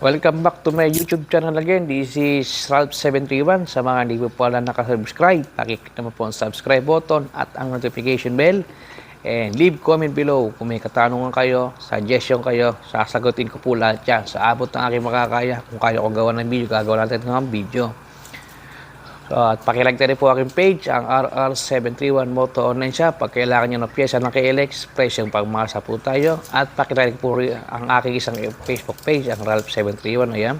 Welcome back to my YouTube channel again. This is Ralph731. Sa mga hindi po pala nakasubscribe, pakiclick naman po ang subscribe button at ang notification bell. And leave comment below kung may katanungan kayo, suggestion kayo, sasagutin ko po lahat yan. Sa abot ng aking makakaya, kung kaya kong gawa ng video, gagawa natin ng video. So, at pakilike na rin po aking page, ang RR731 Moto Online Shop. Pag kailangan nyo ng pyesa ng KLX, presyong pagmasa po tayo. At pakilike po rin ang aking isang Facebook page, ang Ralph731. Ayan,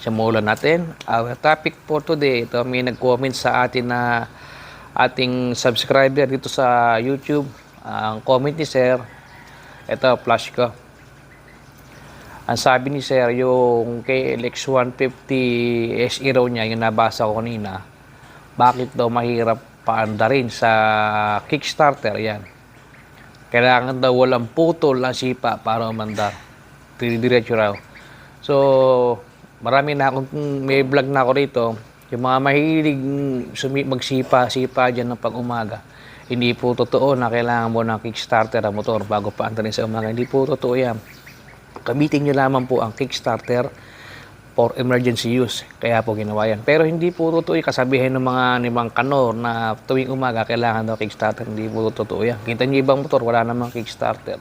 simulan natin. Our topic for today, ito may nag-comment sa atin na ating subscriber dito sa YouTube. Ang comment ni Sir, ito, flash ko. Ang sabi ni Sir, yung KLX 150 SE raw niya, yung nabasa ko kanina, bakit daw mahirap paandarin sa Kickstarter yan. Kailangan daw walang putol ang sipa para umandar. Diretso raw. So, marami na akong, may vlog na ako rito. Yung mga mahilig magsipa-sipa dyan ng pag-umaga. Hindi po totoo na kailangan mo ng Kickstarter ang motor bago paandarin sa umaga. Hindi po totoo yan. Gamitin nyo lamang po ang Kickstarter for emergency use. Kaya po ginawa yan. Pero hindi po totoo yung kasabihan ng mga nimang kanor na tuwing umaga kailangan daw Kickstarter. Hindi po totoo yan. Kita niyo ibang motor, wala namang Kickstarter.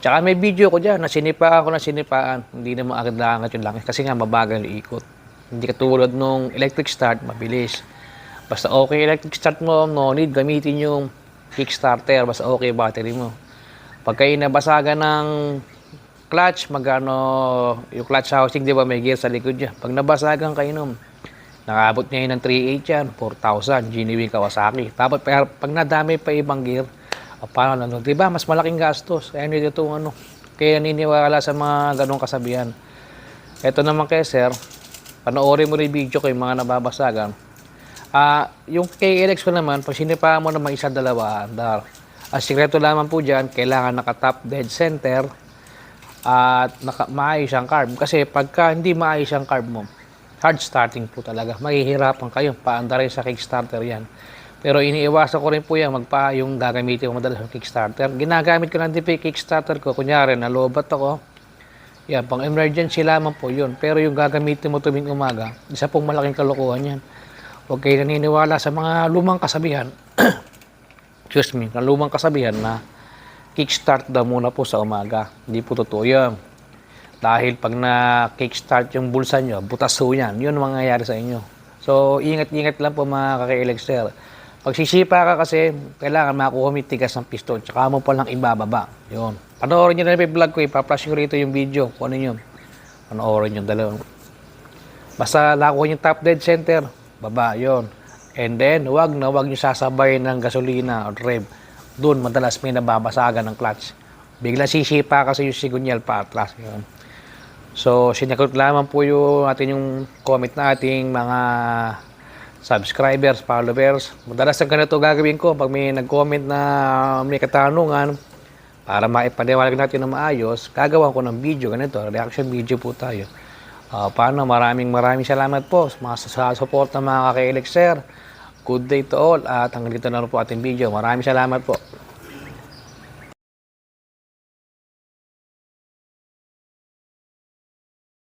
Tsaka may video ko dyan na sinipaan ko na sinipaan. Hindi naman agad laangat yung langis kasi nga mabagal yung ikot. Hindi katulad nung electric start, mabilis. Basta okay electric start mo, no need gamitin yung Kickstarter. Basta okay battery mo. Pagka inabasagan ng clutch, magano yung clutch housing, di ba, may gear sa likod niya. Pag nabasagan kayo nung, nakabot niya yun ng 3.8 yan, 4,000, Genuine Kawasaki. Tapos pag, nadami pa ibang gear, o paano na, di ba, mas malaking gastos. Kaya hindi ito ano, kaya niniwala sa mga ganong kasabihan. Ito naman kay sir, panoorin mo rin video ko yung mga nababasagan. Ah, yung KLX ko naman, pag sinipaan mo naman isa, dalawa, andar. Ang sikreto lamang po dyan, kailangan naka-top dead center, at naka, maayos ang carb. Kasi pagka hindi maayos ang carb mo, hard starting po talaga. Mahihirapan kayo. Paanda rin sa Kickstarter yan. Pero iniiwasan ko rin po yan, magpa yung gagamitin ko madalas sa Kickstarter. Ginagamit ko lang po yung Kickstarter ko. Kunyari, nalobat ako. Yan, pang emergency lamang po yun. Pero yung gagamitin mo tuwing umaga, isa pong malaking kalokohan yan. Huwag kayo naniniwala sa mga lumang kasabihan. Excuse me, na lumang kasabihan na kickstart daw muna po sa umaga. Hindi po totoo yan. Dahil pag na-kickstart yung bulsa nyo, butas ho yan. Yun ang mangyayari sa inyo. So, ingat-ingat lang po mga kaka-elexter. Pag sisipa ka kasi, kailangan makuha mo yung tigas ng piston. Tsaka mo palang ibababa. Yun. Panoorin nyo na yung vlog ko. Ipa-flash ko rito yung video. Kung ano yun. Panoorin yung dalawa. Basta nakuha yung top dead center, baba, yon. And then, wag na wag nyo sasabay ng gasolina o rev doon madalas may nababasagan ng clutch. Bigla sisipa kasi yung sigunyal pa atras. Yun. So, sinakot lamang po yung atin yung comment na ating mga subscribers, followers. Madalas ang ganito gagawin ko pag may nag-comment na may katanungan para maipaniwalag natin na maayos, gagawa ko ng video ganito, reaction video po tayo. Uh, paano? Maraming maraming salamat po sa mga sa support ng mga kaka-elixir. Good day to all at hanggang dito na po ating video. Maraming salamat po.